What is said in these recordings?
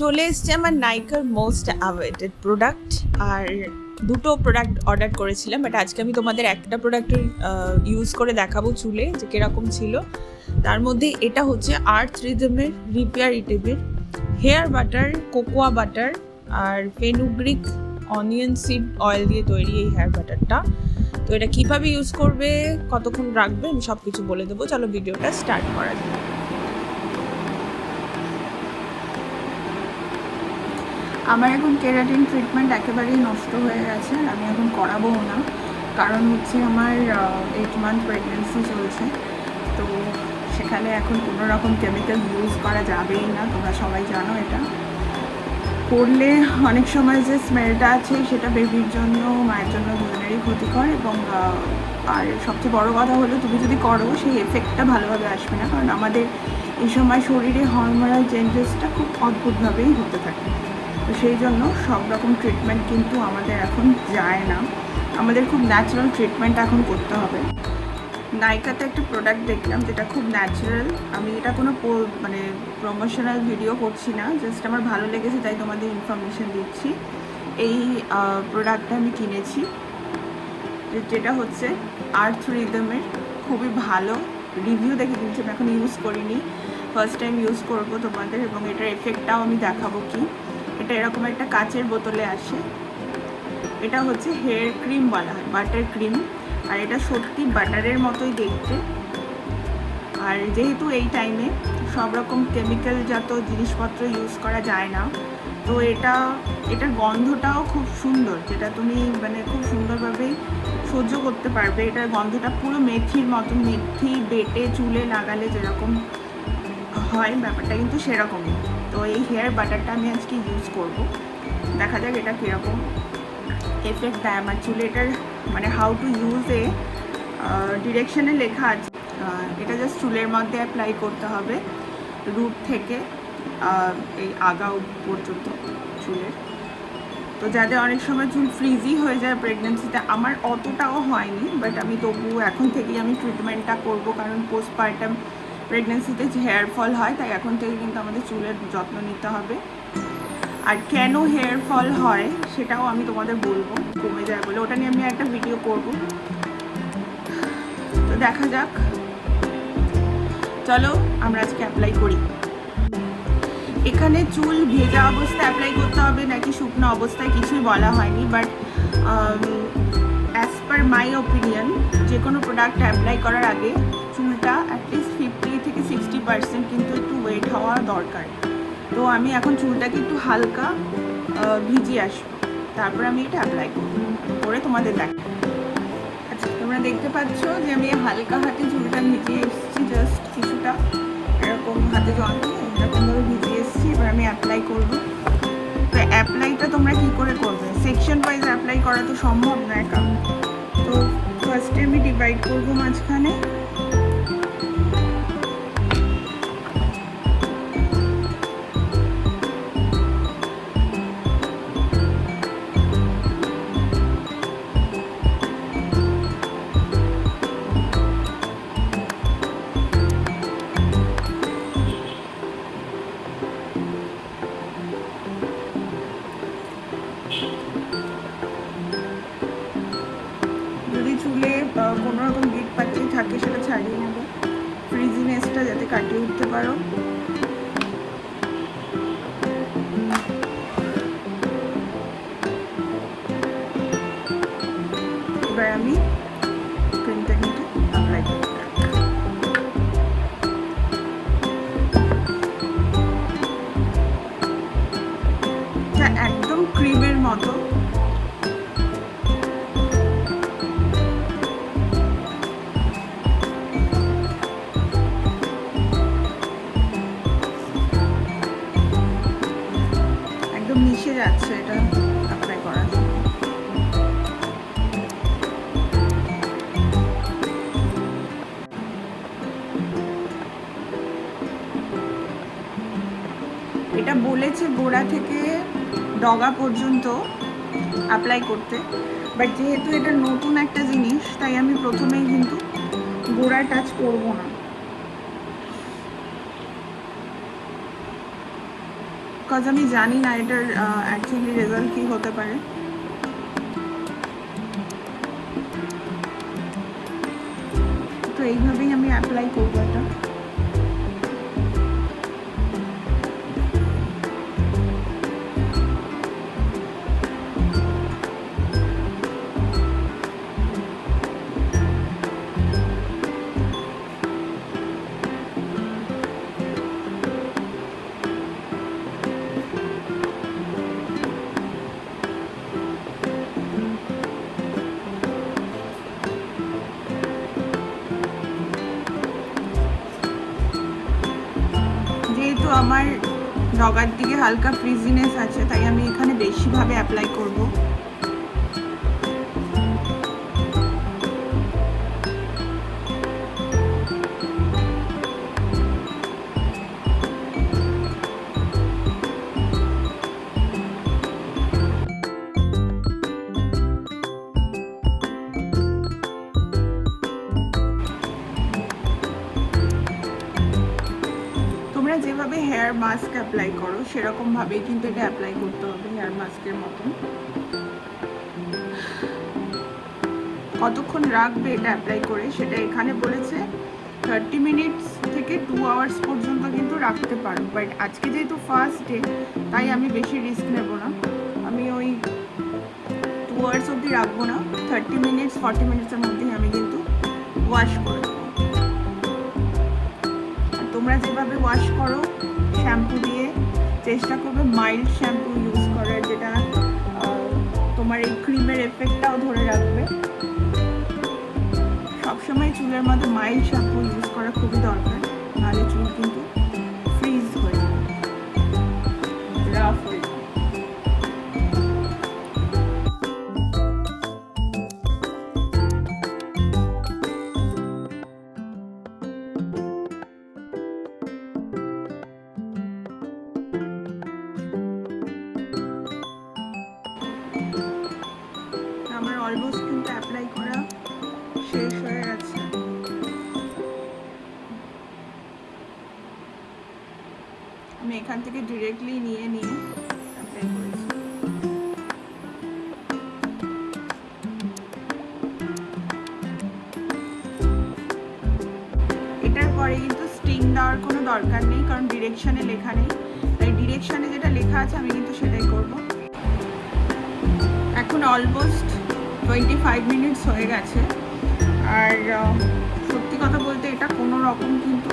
চলে এসছে আমার নাইকার মোস্ট অ্যাওয়েটেড প্রোডাক্ট আর দুটো প্রোডাক্ট অর্ডার করেছিলাম বাট আজকে আমি তোমাদের একটা প্রোডাক্ট ইউজ করে দেখাবো চুলে, যে কীরকম ছিল। তার মধ্যে এটা হচ্ছে আর্থ রিদমের রিপেয়ার ইটেবের হেয়ার বাটার কোকোয়া বাটার আর ফেনুগ্রিক অনিয়ন সিড অয়েল দিয়ে তৈরি এই হেয়ার বাটারটা তো এটা কীভাবে ইউজ করবে, কতক্ষণ রাখবে, আমি সব কিছু বলে দেবো। চলো ভিডিওটা স্টার্ট করা যাক। আমার এখন কেরাটিন ট্রিটমেন্ট একেবারেই নষ্ট হয়ে গেছে আমি এখন করাবোও না। কারণ হচ্ছে আমার এইট মান্থ প্রেগনেন্সি চলছে। তো সেখানে এখন কোনো রকম কেমিক্যাল ইউজ করা যাবেই না, তোমরা সবাই জানো এটা। করলে অনেক সময় যে স্মেলটা আছে, সেটা বেবির জন্য, মায়ের জন্য দুজনেরই ক্ষতিকর এবং আর সবচেয়ে বড় কথা হলো তুমি যদি করো, সেই এফেক্টটা ভালোভাবে আসবে না। কারণ আমাদের এই সময় শরীরে হরমোনাল চেঞ্জেসটা খুব অদ্ভুতভাবেই হতে থাকে। তো সেই জন্য সব রকম ট্রিটমেন্ট কিন্তু আমাদের এখন যায় না। আমাদের খুব ন্যাচারাল ট্রিটমেন্ট এখন করতে হবে। নাইকাতে একটা প্রোডাক্ট দেখলাম যেটা খুব ন্যাচারাল আমি এটা কোনো মানে প্রমোশনাল ভিডিও করছি না জাস্ট আমার ভালো লেগেছে তাই তোমাদের ইনফরমেশন দিচ্ছি। এই প্রোডাক্টটা আমি কিনেছি। যেটা হচ্ছে আর্থ রিদমের খুবই ভালো রিভিউ দেখে কিনছি। আমি এখন ইউজ করিনি। ফার্স্ট টাইম ইউজ করব তোমাদের এবং এটার এফেক্টটাও আমি দেখাবো কি। এটা এরকম একটা কাচের বোতলে আসে। এটা হচ্ছে হেয়ার ক্রিম বলা হয় বাটার ক্রিম আর এটা সত্যি বাটারের মতোই দেখতে। আর যেহেতু এই টাইমে সব রকম কেমিক্যাল জাত জিনিসপত্র ইউজ করা যায় না, তো এটা, এটার গন্ধটাও খুব সুন্দর। যেটা তুমি মানে খুব সুন্দরভাবেই সহ্য করতে পারবে। এটার গন্ধটা পুরো মেথির মতো, মেথি, বেটে, চুলে লাগালে যেরকম হয় ব্যাপারটা কিন্তু সেরকমই। তো এই হেয়ার বাটারটা আমি আজকে ইউজ করব। দেখা যাক এটা কীরকম এফেক্ট দেয় আমার চুলে। এটার মানে হাউ টু ইউজ এ ডিরেকশনে লেখা আছে। এটা জাস্ট চুলের মধ্যে অ্যাপ্লাই করতে হবে রুট থেকে এই আগা পর্যন্ত চুলের। তো যাদের অনেক সময় চুল ফ্রিজি হয়ে যায় প্রেগনেন্সিতে আমার অতটাও হয়নি বাট আমি তবু এখন থেকেই আমি ট্রিটমেন্টটা করব, কারণ পোস্টপার্টাম প্রেগনেন্সিতে হেয়ার ফল হয়, তাই এখন থেকে কিন্তু আমাদের চুলের যত্ন নিতে হবে। আর কেন হেয়ার ফল হয়, সেটাও আমি তোমাদের বলব, কমে যায় বলে। ওটা নিয়ে আমি একটা ভিডিও করব। তো দেখা যাক। চলো, আমরা আজকে অ্যাপ্লাই করি। এখানে চুল ভেজা অবস্থায় অ্যাপ্লাই করতে হবে, নাকি শুকনো অবস্থায় কিছুই বলা হয়নি but as per my opinion যে কোনো প্রোডাক্ট অ্যাপ্লাই করার আগে চুলটা অ্যাটলিস্ট পার্সেন্ট কিন্তু একটু ওয়েট হওয়া দরকার। তো আমি এখন চুলটাকে একটু হালকা ভিজিয়ে আসব। তারপর আমি এটা অ্যাপ্লাই করব। করে তোমাদের দেখ আচ্ছা তোমরা দেখতে পাচ্ছ যে আমি হালকা হাতে চুলটা ভিজিয়ে এসেছি জাস্ট কিছুটা। এরকম হাতে জল এরকমভাবে ভিজিয়ে এসেছি, এবার আমি অ্যাপ্লাই করব। তো অ্যাপ্লাইটা তোমরা কি করে করবে? সেকশন ওয়াইজ অ্যাপ্লাই করা তো সম্ভব না একা। তো ফার্স্টে আমি ডিভাইড করব মাঝখানে। যদি চুলে কোনো রকম গিট পাচ্ছি থাকে সেটা ছাড়িয়ে নেব। ফ্রিজিনেসটা যাতে কাটিয়ে উঠতে পারো। একদম যাচ্ছে, এটা অ্যাপ্লাই করার এটা বলেছে গোড়া থেকে ডগা পর্যন্ত অ্যাপ্লাই করতে। বাট যেহেতু এটা নতুন একটা জিনিস, তাই আমি প্রথমেই কিন্তু গোড়া টাচ করব না। কজ আমি জানি না এটার অ্যাকচুয়ালি রেজাল্ট কী হতে পারে। তো এইভাবেই আমি অ্যাপ্লাই করব এটা। ডগার দিকে হালকা ফ্রিজিনেস আছে তাই আমি এখানে বেশিভাবে অ্যাপ্লাই করব। যেভাবে হেয়ার মাস্ক অ্যাপ্লাই করো, সেরকম ভাবেই কিন্তু এটা অ্যাপ্লাই করতে হবে হেয়ার মাস্কের মতন। কতক্ষণ রাখবে এটা অ্যাপ্লাই করে, সেটা এখানে বলেছে থার্টি মিনিটস থেকে টু আওয়ার্স পর্যন্ত কিন্তু রাখতে পারো। বাট আজকে যেহেতু ফার্স্ট ডে তাই আমি বেশি রিস্ক নেব না। আমি ওই টু আওয়ার্স অবধি রাখব না। থার্টি মিনিটস ফর্টি মিনিটসের মধ্যেই আমি কিন্তু ওয়াশ করে দেবো। আর তোমরা যেভাবে ওয়াশ করো শ্যাম্পু দিয়ে, চেষ্টা করবে মাইল্ড শ্যাম্পু ইউজ করার, যেটা তোমার এই ক্রিমের এফেক্টটাও ধরে রাখবে। সবসময় চুলের মধ্যে মাইল্ড শ্যাম্পু ইউজ করা খুবই দরকার, নাহলে চুল কিন্তু ফ্রিজ হয়ে যাবে। রাফ হয়ে এখান থেকে ডিরেক্টলি নিয়ে নিয়ে এটার পরে কিন্তু স্টিং দেওয়ার কোনো দরকার নেই, কারণ ডিরেকশনে লেখা নেই। তাই ডিরেকশনে যেটা লেখা আছে, আমি কিন্তু সেটাই করব। এখন অলমোস্ট টোয়েন্টি ফাইভ মিনিটস হয়ে গেছে। আর সত্যি কথা বলতে এটা কোনো রকম কিন্তু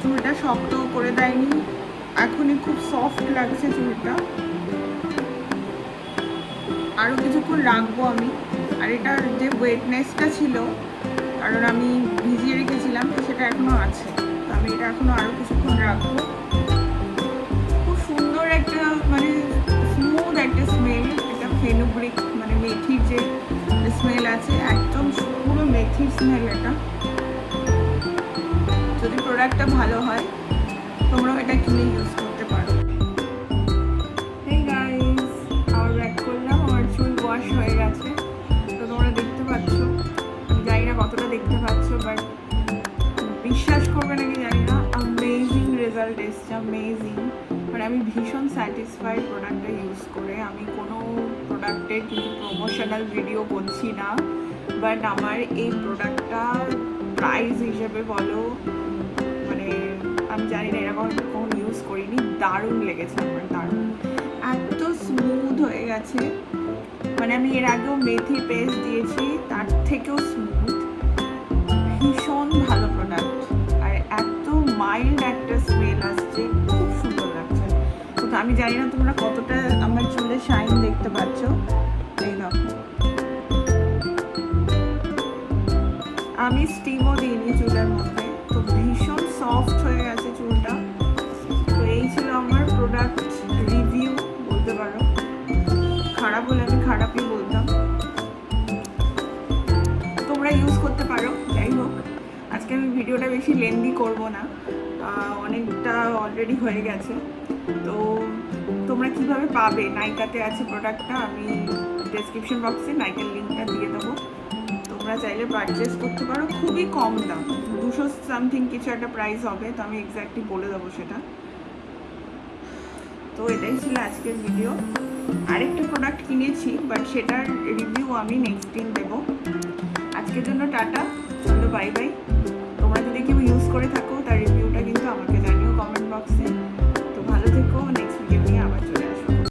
চুলটা শক্ত করে দেয়নি। এখনই খুব সফট লাগছে চুলটা। আরও কিছুক্ষণ রাখব আমি। আর এটার যে ওয়েটনেসটা ছিল, কারণ আমি ভিজিয়ে রেখেছিলাম সেটা এখনও আছে। তো আমি এটা এখনও আরও কিছুক্ষণ রাখব। খুব সুন্দর একটা মানে স্মুথ একটা স্মেল এটা ফেনুব্রিক মানে মেথির যে স্মেল আছে, একদম পুরো মেথির স্মেল এটা। যদি প্রোডাক্টটা ভালো হয় তোমরাও এটা কিনে ইউজ করতে পারো। আবার ব্যাক করলাম। ওয়াশ হয়ে গেছে। তো তোমরা দেখতে পাচ্ছ জানি না কতটা দেখতে পাচ্ছ বাট বিশ্বাস করবে নাকি জানি না অ্যামেজিং রেজাল্ট এসছে অ্যামেজিং মানে আমি ভীষণ স্যাটিসফাইড প্রোডাক্টটা ইউজ করে। আমি কোনো প্রোডাক্টের কিন্তু প্রমোশনাল ভিডিও করছি না। বাট আমার এই প্রোডাক্টটা প্রাইস হিসেবে বলো আমি জানি না, এরকম আমি কখন ইউজ করিনি, দারুণ লেগেছে আমার, দারুণ। এত স্মুথ হয়ে গেছে। মানে আমি এর আগেও মেথি পেস্ট দিয়েছি, তার থেকেও স্মুথ ভীষণ ভালো প্রোডাক্ট আর এত মাইল্ড একটা স্মেল আসছে, খুব সুন্দর লাগছে। তো আমি জানি না তোমরা কতটা আমার চুলে শাইন দেখতে পাচ্ছ। এই দেখো। আমি স্টিমও পারো, যাই হোক। আজকে আমি ভিডিওটা বেশি লেন্দি করব না। অনেকটা অলরেডি হয়ে গেছে। তো তোমরা কীভাবে পাবে নাইকাতে আছে প্রোডাক্টটা আমি ডেসক্রিপশন বক্সে নাইকার লিঙ্কটা দিয়ে দেবো। তোমরা চাইলে পারচেস করতে পারো। খুবই কম দাম, দুশো সামথিং কিছু একটা প্রাইস হবে, তো আমি এক্স্যাক্টলি বলে দেবো সেটা। তো এটাই ছিল আজকের ভিডিও আরেকটা প্রোডাক্ট কিনেছি বাট সেটার রিভিউ আমি নেক্সট দিন দেবো। আজকের জন্য টাটা। বাই বাই তোমরা যদি কেউ ইউজ করে থাকো, তার রিভিউটা কিন্তু আমাকে জানিও কমেন্ট বক্সে